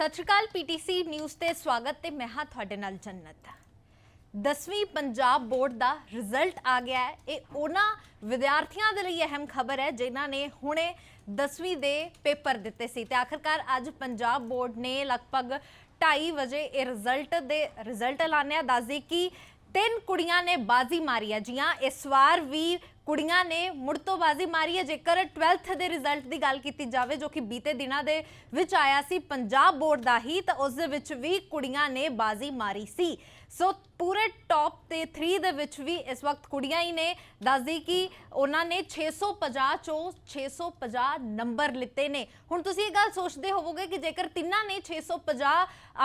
ਸਤਿ ਸ਼੍ਰੀ ਅਕਾਲ PTC news ਤੇ ਸਵਾਗਤ ਤੇ ਮੈਂ ਹਾਂ ਤੁਹਾਡੇ ਨਾਲ ਜੰਨਤ। 10ਵੀਂ ਪੰਜਾਬ ਬੋਰਡ ਦਾ ਰਿਜ਼ਲਟ ਆ ਗਿਆ ਹੈ। ਇਹ ਉਹਨਾਂ ਵਿਦਿਆਰਥੀਆਂ ਦੇ ਲਈ ਅਹਿਮ ਖਬਰ ਹੈ, ਜਿਨ੍ਹਾਂ ਨੇ ਹੁਣੇ 10ਵੀਂ ਦੇ ਪੇਪਰ ਦਿੱਤੇ ਸੀ ਤੇ ਆਖਰਕਾਰ ਅੱਜ ਪੰਜਾਬ ਬੋਰਡ ਨੇ ਲਗਭਗ 2:30 ਵਜੇ ਇਹ ਰਿਜ਼ਲਟ ਦੇ ਰਿਜ਼ਲਟ ਐਲਾਨਿਆ। ਦੱਸਦੀ ਕਿ ਤਿੰਨ ਕੁੜੀਆਂ ਨੇ ਬਾਜ਼ੀ ਮਾਰੀ ਹੈ। ਜੀਆਂ ਇਸ ਵਾਰ ਵੀ ਕੁੜੀਆਂ ਨੇ ਮੁੜ ਤੋਂ ਬਾਜ਼ੀ ਮਾਰੀ ਹੈ। ਜੇਕਰ 12th ਦੇ ਰਿਜ਼ਲਟ ਦੀ ਗੱਲ ਕੀਤੀ ਜਾਵੇ, ਜੋ ਕਿ ਬੀਤੇ ਦਿਨਾਂ ਦੇ ਵਿੱਚ ਆਇਆ ਸੀ ਪੰਜਾਬ ਬੋਰਡ ਦਾ ਹੀ, ਤਾਂ ਉਸ ਦੇ ਵਿੱਚ ਵੀ ਕੁੜੀਆਂ ਨੇ ਬਾਜ਼ੀ ਮਾਰੀ ਸੀ। ਸੋ ਪੂਰੇ ਟੌਪ ਤੇ 3 ਦੇ ਵਿੱਚ ਵੀ ਇਸ ਵਕਤ ਕੁੜੀਆਂ ਹੀ ਨੇ। ਦੱਸਦੀ ਕਿ ਉਹਨਾਂ ਨੇ 650 ਚੋਂ 650 ਨੰਬਰ ਲਿੱਤੇ ਨੇ। ਹੁਣ ਤੁਸੀਂ ਇਹ ਗੱਲ ਸੋਚਦੇ ਹੋਵੋਗੇ ਕਿ ਜੇਕਰ ਤਿੰਨਾਂ ਨੇ 650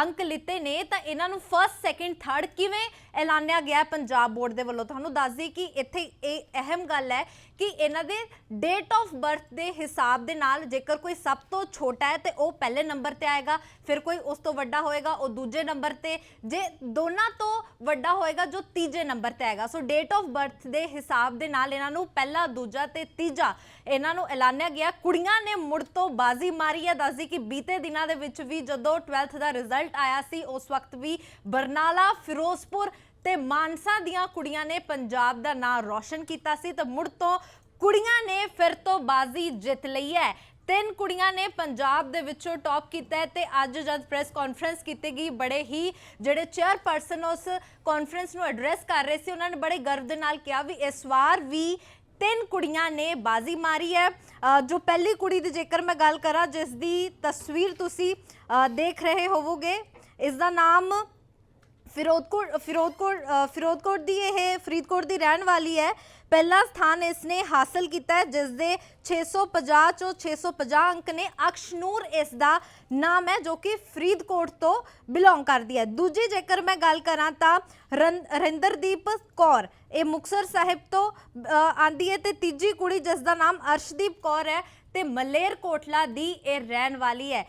ਅੰਕ ਲਿੱਤੇ ਨੇ, ਤਾਂ ਇਹਨਾਂ ਨੂੰ ਫਰਸਟ ਸੈਕਿੰਡ ਥਰਡ ਕਿਵੇਂ ਐਲਾਨਿਆ ਗਿਆ ਪੰਜਾਬ ਬੋਰਡ ਦੇ ਵੱਲੋਂ? ਤੁਹਾਨੂੰ ਦੱਸਦੀ ਕਿ ਇੱਥੇ ਇਹ ਅਹਿਮ ਗੱਲ ਹੈ ਕਿ ਇਹਨਾਂ ਦੇ ਡੇਟ ਆਫ ਬਰਥ ਦੇ ਹਿਸਾਬ ਦੇ ਨਾਲ ਜੇਕਰ ਕੋਈ ਸਭ ਤੋਂ ਛੋਟਾ ਹੈ ਤੇ ਉਹ ਪਹਿਲੇ ਨੰਬਰ ਤੇ ਆਏਗਾ, ਫਿਰ ਕੋਈ ਉਸ ਤੋਂ ਵੱਡਾ ਹੋਏਗਾ, ਉਹ ਦੂਜੇ ਨੰਬਰ ਤੇ, ਜੇ ਦੋਨਾਂ ਤੋਂ ਵੱਡਾ ਹੋਏਗਾ, ਜੋ ਤੀਜੇ ਨੰਬਰ ਤੇ ਆਏਗਾ। ਸੋ ਡੇਟ ਆਫ ਬਰਥ ਦੇ ਹਿਸਾਬ ਦੇ ਨਾਲ ਇਹਨਾਂ ਨੂੰ ਪਹਿਲਾ, ਦੂਜਾ ਤੇ ਤੀਜਾ ਇਹਨਾਂ ਨੂੰ ਐਲਾਨਿਆ ਗਿਆ। ਕੁੜੀਆਂ ਨੇ ਮੁੜ ਤੋਂ ਬਾਜ਼ੀ ਮਾਰੀ ਹੈ। ਦੱਸਦੀ ਕਿ ਬੀਤੇ ਦਿਨਾਂ ਦੇ ਵਿੱਚ ਵੀ ਜਦੋਂ 12th ਦਾ ਰਿਜ਼ਲਟ ਆਇਆ ਸੀ, ਉਸ ਵਕਤ ਵੀ ਬਰਨਾਲਾ, ਫਿਰੋਜ਼ਪੁਰ ਤੇ ਮਾਨਸਾ ਦੀਆਂ ਕੁੜੀਆਂ ਨੇ ਪੰਜਾਬ ਦਾ ਨਾਂ ਰੌਸ਼ਨ ਕੀਤਾ ਸੀ ਤਾਂ ਮੁੜ ਤੋਂ ਕੁੜੀਆਂ ਨੇ ਫਿਰ ਤੋਂ ਬਾਜ਼ੀ ਜਿੱਤ ਲਈ ਹੈ। ਤਿੰਨ ਕੁੜੀਆਂ ਨੇ ਪੰਜਾਬ ਦੇ ਵਿੱਚੋਂ ਟੌਪ ਕੀਤਾ ਹੈ ਤੇ ਅੱਜ ਜਦ ਪ੍ਰੈਸ ਕਾਨਫਰੰਸ ਕੀਤੀ ਗਈ, ਬੜੇ ਹੀ ਜਿਹੜੇ ਚੇਅਰਪਰਸਨ ਉਸ ਕਾਨਫਰੰਸ ਨੂੰ ਐਡਰੈਸ ਕਰ ਰਹੇ ਸੀ, ਉਹਨਾਂ ਨੇ ਬੜੇ ਗਰਵ ਦੇ ਨਾਲ ਕਿਹਾ ਵੀ ਇਸ ਵਾਰ ਵੀ ਤਿੰਨ ਕੁੜੀਆਂ ਨੇ ਬਾਜ਼ੀ ਮਾਰੀ ਹੈ। ਜੋ ਪਹਿਲੀ ਕੁੜੀ ਦੀ ਜੇਕਰ ਮੈਂ ਗੱਲ ਕਰਾਂ, ਜਿਸ ਦੀ ਤਸਵੀਰ ਤੁਸੀਂ ਦੇਖ ਰਹੇ ਹੋਵੋਗੇ, ਇਸ ਦਾ ਨਾਮ ਫਿਰੋਜ਼ਕੋਟ ਫਿਰੋਜ਼ਕੋਟ ਅ, ਫਿਰੋਜ਼ਕੋਟ ਦੀ ਇਹ ਫਰੀਦਕੋਟ ਦੀ ਰਹਿਣ ਵਾਲੀ ਹੈ। ਪਹਿਲਾ ਸਥਾਨ ਇਸਨੇ ਹਾਸਲ ਕੀਤਾ ਹੈ ਜਿਸ ਦੇ 650 ਚੋਂ 650 ਅੰਕ ਨੇ ਅਕਸ਼ਨੂਰ ਇਸ ਦਾ ਨਾਮ ਹੈ ਜੋ ਕਿ ਫਰੀਦਕੋਟ ਤੋਂ ਬਿਲੋਂਗ ਕਰਦੀ ਹੈ। ਦੂਜੀ ਜੇਕਰ ਮੈਂ ਗੱਲ ਕਰਾਂ ਤਾਂ ਰਿੰਦਰਦੀਪ ਕੌਰ ਇਹ ਮੁਕਸਰ ਸਾਹਿਬ ਤੋਂ ਅ, ਆਂਦੀ ਹੈ ਤੇ ਤੀਜੀ ਕੁੜੀ ਜਿਸ ਦਾ ਨਾਮ ਅਰਸ਼ਦੀਪ ਕੌਰ ਹੈ ਤੇ ਮਲੇਰ ਕੋਟਲਾ ਦੀ ਇਹ ਰਹਿਣ ਵਾਲੀ ਹੈ।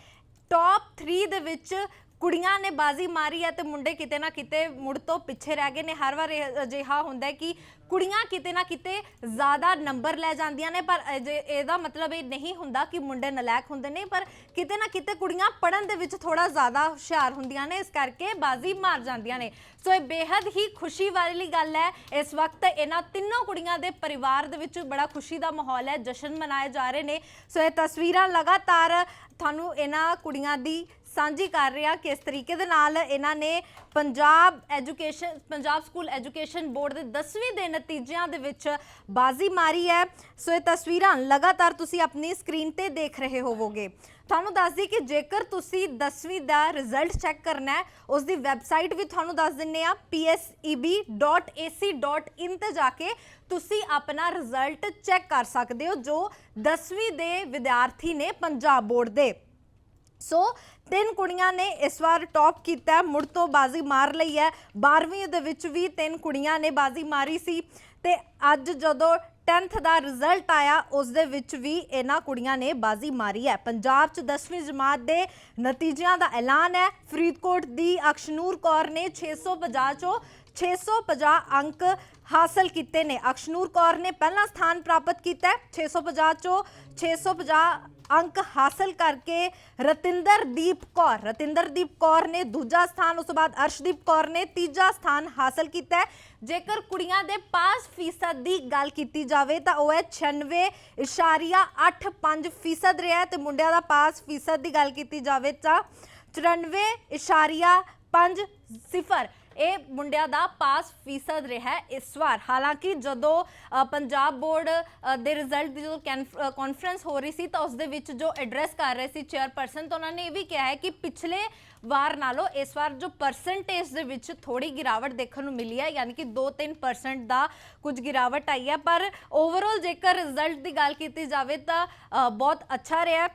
ਟੌਪ 3 ਦੇ ਵਿੱਚ ਕੁੜੀਆਂ ਨੇ ਬਾਜ਼ੀ ਮਾਰੀ ਹੈ ਤੇ ਮੁੰਡੇ ਕਿਤੇ ਨਾ ਕਿਤੇ ਮੁੜ ਤੋਂ ਪਿੱਛੇ ਰਹਿ ਗਏ ਨੇ। ਹਰ ਵਾਰ ਇਹ ਅਜਿਹਾ ਹੁੰਦਾ ਹੈ ਕਿ ਕੁੜੀਆਂ ਕਿਤੇ ਨਾ ਕਿਤੇ ਜ਼ਿਆਦਾ ਨੰਬਰ ਲੈ ਜਾਂਦੀਆਂ ਨੇ, ਪਰ ਅਜੇ- ਇਹਦਾ ਮਤਲਬ ਇਹ ਨਹੀਂ ਹੁੰਦਾ ਕਿ ਮੁੰਡੇ ਨਲਾਇਕ ਹੁੰਦੇ ਨੇ, ਪਰ ਕਿਤੇ ਨਾ ਕਿਤੇ ਕੁੜੀਆਂ ਪੜਨ ਦੇ ਵਿੱਚ ਥੋੜਾ ਜ਼ਿਆਦਾ ਹੁਸ਼ਿਆਰ ਹੁੰਦੀਆਂ ਨੇ, ਇਸ ਕਰਕੇ ਬਾਜ਼ੀ ਮਾਰ ਜਾਂਦੀਆਂ ਨੇ। ਸੋ ਇਹ ਬੇਹੱਦ ਹੀ ਖੁਸ਼ੀ ਵਾਲੀ ਗੱਲ ਹੈ। ਇਸ ਵਕਤ ਇਹਨਾਂ ਤਿੰਨੋਂ ਕੁੜੀਆਂ ਦੇ ਪਰਿਵਾਰ ਦੇ ਵਿੱਚ ਬੜਾ ਖੁਸ਼ੀ ਦਾ ਮਾਹੌਲ ਹੈ, ਜਸ਼ਨ ਮਨਾਏ ਜਾ ਰਹੇ ਨੇ। ਸੋ ਇਹ ਤਸਵੀਰਾਂ ਲਗਾਤਾਰ ਤੁਹਾਨੂੰ ਇਹਨਾਂ ਕੁੜੀਆਂ ਦੀ ਸਾਂਝੀ ਕਰ ਰਿਹਾ ਕਿਸ ਤਰੀਕੇ ਦੇ ਨਾਲ ਇਹਨਾਂ ਨੇ Punjab education, Punjab school education board ਦੇ 10ਵੀਂ ਦੇ ਨਤੀਜਿਆਂ ਦੇ ਵਿੱਚ ਬਾਜ਼ੀ ਮਾਰੀ ਹੈ। ਸੋ ਇਹ ਤਸਵੀਰਾਂ ਲਗਾਤਾਰ ਤੁਸੀਂ ਆਪਣੀ ਸਕਰੀਨ ਤੇ ਦੇਖ ਰਹੇ ਹੋਵੋਗੇ। ਤੁਹਾਨੂੰ ਦੱਸ ਦਈ ਕਿ ਜੇਕਰ ਤੁਸੀਂ 10ਵੀਂ ਦਾ ਰਿਜ਼ਲਟ ਚੈੱਕ ਕਰਨਾ ਹੈ, ਉਸ ਦੀ ਵੈਬਸਾਈਟ ਵੀ ਤੁਹਾਨੂੰ ਦੱਸ ਦਿੰਨੇ ਆ pseb.ac.in ਤੇ ਜਾ ਕੇ ਤੁਸੀਂ ਆਪਣਾ ਰਿਜ਼ਲਟ ਚੈੱਕ ਕਰ ਸਕਦੇ ਹੋ, ਜੋ 10ਵੀਂ ਦੇ ਵਿਦਿਆਰਥੀ ਨੇ ਪੰਜਾਬ ਬੋਰਡ ਦੇ। ਸੋ ਤਿੰਨ ਕੁੜੀਆਂ ਨੇ ਇਸ ਵਾਰ ਟੌਪ ਕੀਤਾ ਮੁੜ ਤੋਂ ਬਾਜ਼ੀ ਮਾਰ ਲਈ ਹੈ। 12ਵੀਂ ਦੇ ਵਿੱਚ ਵੀ ਤਿੰਨ ਕੁੜੀਆਂ ਨੇ ਬਾਜ਼ੀ ਮਾਰੀ ਸੀ ਤੇ ਅੱਜ ਜਦੋਂ 10th ਦਾ ਰਿਜ਼ਲਟ ਆਇਆ, ਉਸ ਦੇ ਵਿੱਚ ਵੀ ਇਹਨਾਂ ਕੁੜੀਆਂ ਨੇ ਬਾਜ਼ੀ ਮਾਰੀ ਹੈ। ਪੰਜਾਬ 'ਚ 10ਵੀਂ ਜਮਾਤ ਦੇ ਨਤੀਜਿਆਂ ਦਾ ਐਲਾਨ ਹੈ। ਫਰੀਦਕੋਟ ਦੀ ਅਕਸ਼ਨੂਰ ਕੌਰ ਨੇ 650 ਚੋਂ 650 ਅੰਕ ਹਾਸਲ ਕੀਤੇ ਨੇ। ਅਕਸ਼ਨੂਰ ਕੌਰ ਨੇ ਪਹਿਲਾ ਸਥਾਨ ਪ੍ਰਾਪਤ ਕੀਤਾ ਹੈ। 650 ਚੋਂ 650 ਅੰਕ ਹਾਸਲ ਕਰਕੇ ਰਤਿੰਦਰਦੀਪ ਕੌਰ ਰਤਿੰਦਰਦੀਪ ਕੌਰ ਨੇ ਦੂਜਾ ਸਥਾਨ, ਉਸ ਤੋਂ ਬਾਅਦ ਅਰਸ਼ਦੀਪ ਕੌਰ ਨੇ ਤੀਜਾ ਸਥਾਨ ਹਾਸਲ ਕੀਤਾ ਹੈ। ਜੇਕਰ ਕੁੜੀਆਂ ਦੇ ਪਾਸ ਫੀਸਦ ਦੀ ਗੱਲ ਕੀਤੀ ਜਾਵੇ ਤਾਂ ਉਹ ਹੈ 96.85 ਫੀਸਦ ਰਿਹਾ ਹੈ ਤੇ ਮੁੰਡਿਆਂ ਦਾ ਪਾਸ ਫੀਸਦ ਦੀ ਗੱਲ ਕੀਤੀ ਜਾਵੇ ਤਾਂ 94.5 ਸਿਫਰ। ਇਹ ਮੁੰਡਿਆਂ ਦਾ ਪਾਸ ਫੀਸਦ ਰਿਹਾ ਇਸ ਵਾਰ। ਹਾਲਾਂਕਿ ਜਦੋਂ ਪੰਜਾਬ ਬੋਰਡ ਦੇ ਰਿਜ਼ਲਟ ਦੀ ਜਦੋਂ ਕਾਨਫਰੰਸ ਹੋ ਰਹੀ ਸੀ ਤਾਂ ਉਸ ਦੇ ਵਿੱਚ ਜੋ ਐਡਰੈਸ ਕਰ ਰਹੇ ਸੀ ਚੇਅਰਪਰਸਨ ਤਾਂ ਉਹਨਾਂ ਨੇ ਇਹ ਵੀ ਕਿਹਾ ਹੈ ਕਿ ਪਿਛਲੇ ਵਾਰ ਨਾਲੋਂ ਇਸ ਵਾਰ ਜੋ ਪਰਸੈਂਟੇਜ ਦੇ ਵਿੱਚ ਥੋੜੀ ਗਿਰਾਵਟ ਦੇਖਣ ਨੂੰ ਮਿਲੀ ਹੈ, ਯਾਨੀ ਕਿ 2-3% ਦਾ ਕੁਝ ਗਿਰਾਵਟ ਆਈ ਹੈ। ਪਰ ਓਵਰਆਲ ਜੇਕਰ ਰਿਜ਼ਲਟ ਦੀ ਗੱਲ ਕੀਤੀ ਜਾਵੇ ਤਾਂ ਬਹੁਤ ਅੱਛਾ ਰਿਹਾ।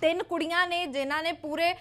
ਤਿੰਨ ਕੁੜੀਆਂ ਨੇ, ਜਿਨ੍ਹਾਂ ਨੇ ਪੂਰੇ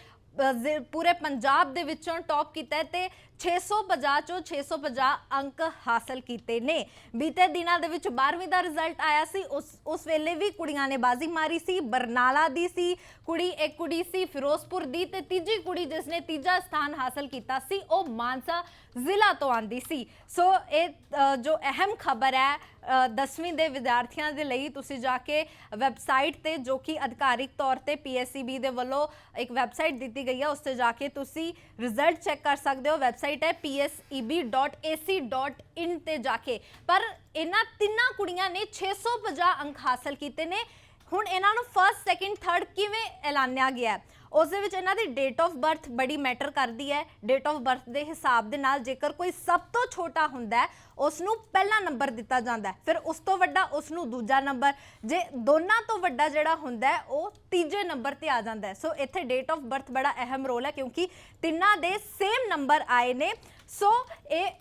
ਪੂਰੇ ਪੰਜਾਬ ਦੇ ਵਿੱਚੋਂ ਟੌਪ ਕੀਤਾ ਹੈ ਤੇ 650 ਚੋਂ 650 ਅੰਕ ਹਾਸਲ ਕੀਤੇ ਨੇ। ਬੀਤੇ ਦਿਨਾਂ ਦੇ ਵਿੱਚ 12ਵੀਂ ਦਾ ਰਿਜ਼ਲਟ ਆਇਆ ਸੀ। ਉਸ ਉਸ ਵੇਲੇ ਵੀ ਕੁੜੀਆਂ ਨੇ ਬਾਜ਼ੀ ਮਾਰੀ ਸੀ। ਬਰਨਾਲਾ ਦੀ ਸੀ। ਕੁੜੀ ਇੱਕ ਕੁੜੀ ਸੀ ਫਿਰੋਜ਼ਪੁਰ ਦੀ ਤੇ ਤੀਜੀ ਕੁੜੀ ਜਿਸ ਨੇ ਤੀਜਾ ਸਥਾਨ ਹਾਸਲ ਕੀਤਾ ਸੀ ਉਹ ਮਾਨਸਾ ਜ਼ਿਲ੍ਹਾ ਤੋਂ ਆਂਦੀ ਸੀ। ਸੋ ਇਹ ਜੋ ਅਹਿਮ ਖਬਰ ਹੈ ਅ, 10ਵੀਂ ਦੇ ਵਿਦਿਆਰਥੀਆਂ ਦੇ ਲਈ ਤੁਸੀਂ ਜਾ ਕੇ ਵੈਬਸਾਈਟ ਤੇ ਜੋ ਕਿ ਅਧਿਕਾਰਿਕ ਤੌਰ ਤੇ ਪੀਐਸਸੀਬੀ ਦੇ ਵੱਲੋਂ ਇੱਕ ਵੈਬਸਾਈਟ ਦਿੱਤੀ ਗਈ ਹੈ ਉਸ ਤੇ ਜਾ ਕੇ ਤੁਸੀਂ ਰਿਜ਼ਲਟ ਚੈੱਕ ਕਰ ਸਕਦੇ ਹੋ। ਵੈਬਸਾਈਟ ਹੈ pseb.ac.in ਤੇ ਜਾ ਕੇ ਪਰ ਇਹਨਾਂ ਤਿੰਨਾਂ ਕੁੜੀਆਂ ਨੇ 650 ਅੰਕ ਹਾਸਲ ਕੀਤੇ ਨੇ ਹੁਣ ਇਹਨਾਂ ਨੂੰ ਫਰਸਟ ਸੈਕਿੰਡ ਥਰਡ ਕਿਵੇਂ ਐਲਾਨਿਆ ਗਿਆ ਹੈ? ਉਸ ਦੇ ਵਿੱਚ ਇਹਨਾਂ ਦੀ ਡੇਟ ਆਫ ਬਰਥ ਬੜੀ ਮੈਟਰ ਕਰਦੀ ਹੈ। ਡੇਟ ਆਫ ਬਰਥ ਦੇ ਹਿਸਾਬ ਦੇ ਨਾਲ ਜੇਕਰ ਕੋਈ ਸਭ ਤੋਂ ਛੋਟਾ ਹੁੰਦਾ ਹੈ ਉਸ ਨੂੰ ਪਹਿਲਾ ਨੰਬਰ ਦਿੱਤਾ ਜਾਂਦਾ ਹੈ। ਫਿਰ ਉਸ ਤੋਂ ਵੱਡਾ ਉਸ ਨੂੰ ਦੂਜਾ ਨੰਬਰ ਜੇ ਦੋਨਾਂ ਤੋਂ ਵੱਡਾ ਜਿਹੜਾ ਹੁੰਦਾ ਹੈ, ਉਹ ਤੀਜੇ ਨੰਬਰ ਤੇ ਆ ਜਾਂਦਾ ਹੈ। ਸੋ ਇੱਥੇ ਡੇਟ ਆਫ ਬਰਥ ਬੜਾ ਅਹਿਮ ਰੋਲ ਹੈ ਕਿਉਂਕਿ ਤਿੰਨਾਂ ਦੇ ਸੇਮ ਨੰਬਰ ਆਏ ਨੇ। ਸੋ ਇਹ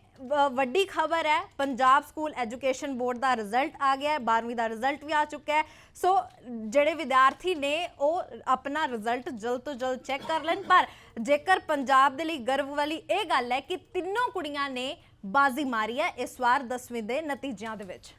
ਵੱਡੀ ਖਬਰ ਹੈ, ਪੰਜਾਬ ਸਕੂਲ ਐਜੂਕੇਸ਼ਨ ਬੋਰਡ ਦਾ ਰਿਜ਼ਲਟ ਆ ਗਿਆ ਹੈ 12ਵੀਂ ਦਾ ਰਿਜ਼ਲਟ ਵੀ ਆ ਚੁੱਕਾ ਹੈ। ਸੋ ਜਿਹੜੇ ਵਿਦਿਆਰਥੀ ਨੇ, ਉਹ ਆਪਣਾ ਰਿਜ਼ਲਟ ਜਲਦ ਤੋਂ ਜਲਦ ਚੈੱਕ ਕਰ ਲੈਣ। ਪਰ ਜੇਕਰ ਪੰਜਾਬ ਦੇ ਲਈ ਗਰਵ ਵਾਲੀ ਇਹ ਗੱਲ ਹੈ ਕਿ ਤਿੰਨੋਂ ਕੁੜੀਆਂ ਨੇ ਬਾਜ਼ੀ ਮਾਰੀ ਹੈ ਇਸ ਵਾਰ 10ਵੀਂ ਦੇ ਨਤੀਜਿਆਂ ਦੇ ਵਿੱਚ।